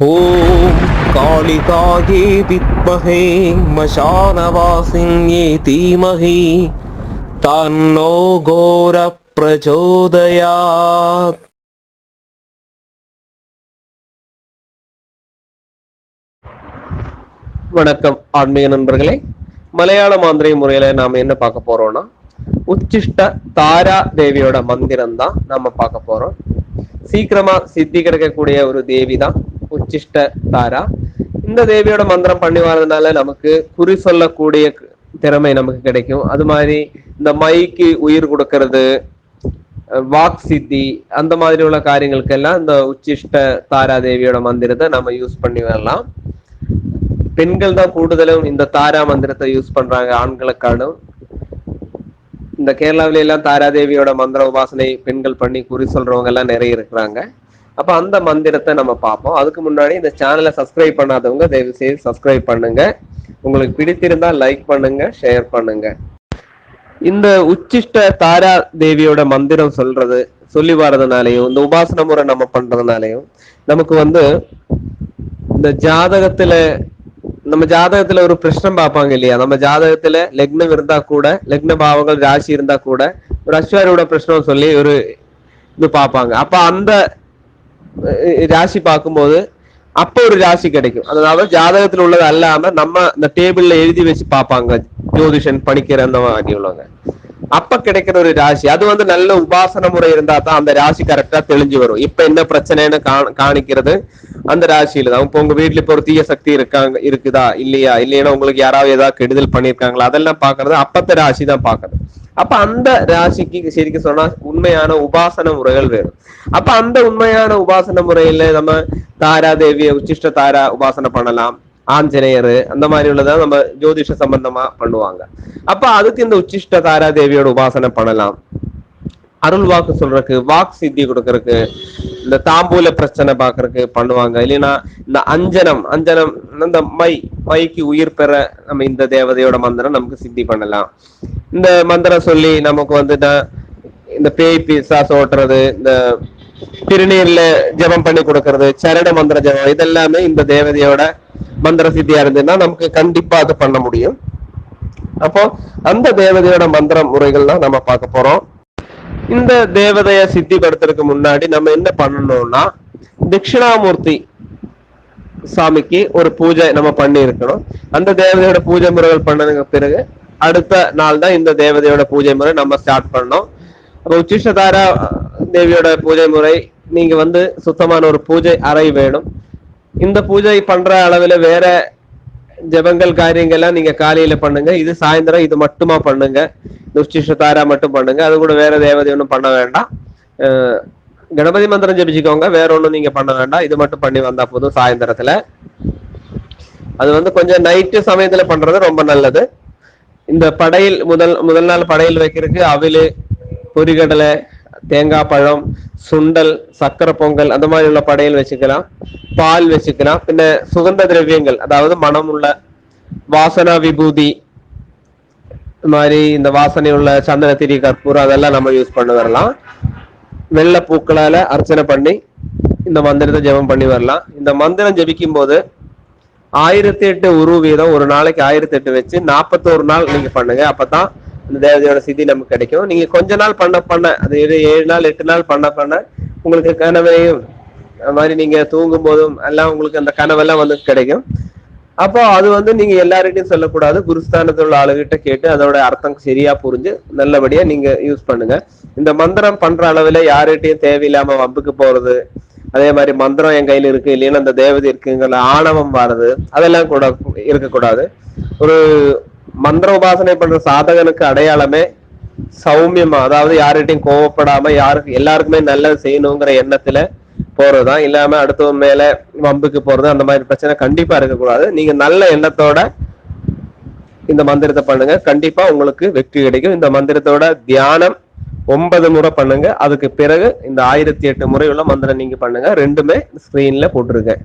ॐ कालिकायै विद्महे मशानवासिन्ये धीमहि तन्नो घोरप्रचोदयात् வணக்கம் ஆன்மீக நண்பர்களே மலையாள மாந்திரை முறையில நாம என்ன பார்க்க போறோம்னா உச்சிஷ்ட தாரா தேவியோட மந்திரம் தான் நாம பார்க்க போறோம் சீக்கிரமா சித்தி கிடைக்கக்கூடிய ஒரு தேவி தான் உச்சிஷ்ட தாரா இந்த தேவியோட மந்திரம் பண்ணி வரதுனால நமக்கு குறி சொல்லக்கூடிய திறமை நமக்கு கிடைக்கும். அது மாதிரி இந்த மைக்கு உயிர் கொடுக்கறது வாக் சித்தி அந்த மாதிரி உள்ள காரியங்களுக்கெல்லாம் இந்த உச்சிஷ்ட தாரா தேவியோட மந்திரத்தை நம்ம யூஸ் பண்ணி வரலாம். பெண்கள் தான் கூடுதலும் இந்த தாரா மந்திரத்தை யூஸ் பண்றாங்க ஆண்களுக்கானும் இந்த கேரளாவில எல்லாம் தாராதேவியோட மந்திர உபாசனை பெண்கள் பண்ணி குறி சொல்றவங்க எல்லாம் நிறைய இருக்கிறாங்க. அப்ப அந்த மந்திரத்தை நம்ம பார்ப்போம். அதுக்கு முன்னாடி இந்த சேனலை சப்ஸ்கிரைப் பண்ணாதவங்க தயவு செய்து சப்ஸ்கிரைப் பண்ணுங்க. உங்களுக்கு பிடித்திருந்தா லைக் பண்ணுங்க ஷேர் பண்ணுங்க. இந்த உச்சிஷ்ட தாரா தேவியோட மந்திரம் சொல்றது சொல்லி வர்றதுனாலையும் இந்த உபாசன முறை நம்ம பண்றதுனாலையும் நமக்கு வந்து இந்த ஜாதகத்துல நம்ம ஜாதகத்துல ஒரு பிரச்சனை பார்ப்பாங்க இல்லையா? நம்ம ஜாதகத்துல லக்னம் இருந்தா கூட லக்ன பாவங்கள் ராசி இருந்தா கூட ஒரு அஸ்வாரியோட பிரச்சனை சொல்லி ஒரு இது பார்ப்பாங்க. அப்ப அந்த ராசி பார்க்கும்போது அப்ப ஒரு ராசி கிடைக்கும். அதாவது ஜாதகத்துல உள்ளது அல்லாம நம்ம இந்த டேபிள்ல எழுதி வச்சு பார்ப்பாங்க. ஜோதிஷன் படிக்கிற அந்த மாதிரி உள்ளவங்க. அப்ப கிடைக்கிற ஒரு ராசி. அது வந்து நல்ல உபாசன முறை இருந்தா தான் அந்த ராசி கரெக்டா தெளிஞ்சு வரும். இப்ப என்ன பிரச்சனைன்னு காணிக்கிறது அந்த ராசியில தான். இப்போ உங்க வீட்டுல இப்ப ஒரு தீய சக்தி இருக்காங்க இருக்குதா? இல்லையா? இல்லைன்னா உங்களுக்கு யாராவது ஏதாவது கெடுதல் பண்ணிருக்காங்களா? அதெல்லாம் பாக்குறது அப்பத்த ராசி தான் பாக்குறது அப்ப அந்த ராசிக்கு சரிக்கு சொன்னா உண்மையான உபாசன முறைகள் வேணும் அப்ப அந்த உண்மையான உபாசன முறையில நம்ம தாரா தேவிய உச்சிஷ்ட தாரா உபாசனை பண்ணலாம் ஆஞ்சநேயர் அந்த மாதிரி உள்ளதான் நம்ம ஜோதிஷ சம்பந்தமா பண்ணுவாங்க அப்ப அதுக்கு இந்த உச்சிஷ்ட தாரா தேவியோட உபாசனை பண்ணலாம் அருள் வாக்கு சொல்றதுக்கு வாக்கு சித்தி கொடுக்கறதுக்கு இந்த தாம்பூல பிரச்சனை பாக்குறதுக்கு பண்ணுவாங்க. இல்லைன்னா இந்த அஞ்சனம் அஞ்சனம் இந்த மை மைக்கு உயிர் பெற நம்ம இந்த தேவதையோட மந்திரம் நமக்கு சித்தி பண்ணலாம். இந்த மந்திரம் சொல்லி நமக்கு வந்து இந்த- இந்த பேய் பிசாஸ் ஓட்டுறது இந்த திருநீர்ல ஜெபம் பண்ணி கொடுக்கறது சரண மந்திர ஜெபம் இதெல்லாமே இந்த தேவதையோட மந்திர சித்தியா இருந்ததுன்னா நமக்கு கண்டிப்பா அது பண்ண முடியும். அப்போ அந்த தேவதையோட மந்திர முறைகள் தான் நம்ம பார்க்க போறோம். இந்த தேவதைய சித்திப்படுத்துறதுக்கு முன்னாடி நம்ம என்ன பண்ணணும்னா தட்சிணாமூர்த்தி சாமிக்கு ஒரு பூஜை நம்ம பண்ணி இருக்கணும் அந்த தேவதையோட பூஜை முறைகள் பண்ணதுக்கு பிறகு அடுத்த நாள் தான் இந்த தேவதையோட பூஜை முறை நம்ம ஸ்டார்ட் பண்ணோம். அப்ப உச்சிஷ்டதாரா தேவியோட பூஜை முறை நீங்க வந்து சுத்தமான ஒரு பூஜை அறை வேணும். இந்த பூஜை பண்ற அளவுல வேற ஜபங்கள் காரியங்கள்லாம் நீங்க காலையில பண்ணுங்க. இது சாயந்தரம் இது மட்டுமா பண்ணுங்க. துஷ்டிஷதாரா மட்டும் பண்ணுங்க. அது கூட வேற தேவதை ஒன்றும் பண்ண வேண்டாம். கணபதி மந்திரம் ஜெபிச்சுக்கோங்க. வேற ஒண்ணும் நீங்க பண்ண வேண்டாம். இது மட்டும் பண்ணி வந்தா போதும் சாயந்தரத்துல. அது வந்து கொஞ்சம் நைட்டு சமயத்துல பண்றது ரொம்ப நல்லது. இந்த படையில் முதல் முதல் நாள் படையல் வைக்கிறதுக்கு அவிலு பொரிகடலை தேங்காய் பழம் சுண்டல் சக்கரை பொங்கல் அந்த மாதிரி உள்ள படையல் வச்சுக்கலாம். பால் வச்சுக்கலாம். பின்ன சுகந்த திரவியங்கள் அதாவது மனம் உள்ள வாசனா விபூதி மாதிரி இந்த வாசனை உள்ள சந்தன திரி கற்பூரம் அதெல்லாம் நம்ம யூஸ் பண்ணி வரலாம். வெள்ளை பூக்களால அர்ச்சனை பண்ணி இந்த மந்திரத்தை ஜெபம் பண்ணி வரலாம். இந்த மந்திரம் ஜெபிக்கும் போது ஆயிரத்தி எட்டு உரு வீதம் ஒரு நாளைக்கு ஆயிரத்தி எட்டு வச்சு நாற்பத்தோரு நாள் நீங்க பண்ணுங்க. அப்பதான் இந்த தேவதையோட சித்தி நமக்கு கிடைக்கும். நீங்க கொஞ்ச நாள் பண்ண பண்ண அது ஏழு ஏழு நாள் எட்டு நாள் பண்ண பண்ண உங்களுக்கு கனவையும் அது மாதிரி நீங்க தூங்கும் போதும் எல்லாம் உங்களுக்கு அந்த கனவெல்லாம் வந்து கிடைக்கும். அப்போ அது வந்து நீங்க எல்லார்கிட்டையும் சொல்லக்கூடாது. குருஸ்தானத்தில் உள்ள ஆளுகிட்ட கேட்டு அதோட அர்த்தம் சரியா புரிஞ்சு நல்லபடியா நீங்க யூஸ் பண்ணுங்க. இந்த மந்திரம் பண்ற அளவுல யாருகிட்டையும் தேவையில்லாம வம்புக்கு போறது அதே மாதிரி மந்திரம் என் கையில இருக்கு இல்லைன்னா அந்த தேவதை இருக்குங்கிற ஆணவம் வர்றது அதெல்லாம் கூட இருக்கக்கூடாது. ஒரு மந்திர உபாசனை பண்ற சாதகனுக்கு அடையாளமே சௌமியமா. அதாவது யார்கிட்டையும் கோவப்படாம யாருக்கு எல்லாருக்குமே நல்லது செய்யணுங்கிற எண்ணத்துல போறதுதான். இல்லாம அடுத்தவன் மேல வம்புக்கு போறது அந்த மாதிரி பிரச்சனை கண்டிப்பா இருக்கக்கூடாது. நீங்க நல்ல எண்ணத்தோட இந்த மந்திரத்தை பண்ணுங்க. கண்டிப்பா உங்களுக்கு வெற்றி கிடைக்கும். இந்த மந்திரத்தோட தியானம் ஒன்பது முறை பண்ணுங்க. அதுக்கு பிறகு இந்த ஆயிரத்தி எட்டு முறை உள்ள மந்திரம் நீங்க பண்ணுங்க. ரெண்டுமே ஸ்கிரீன்ல போட்டிருக்கேன்.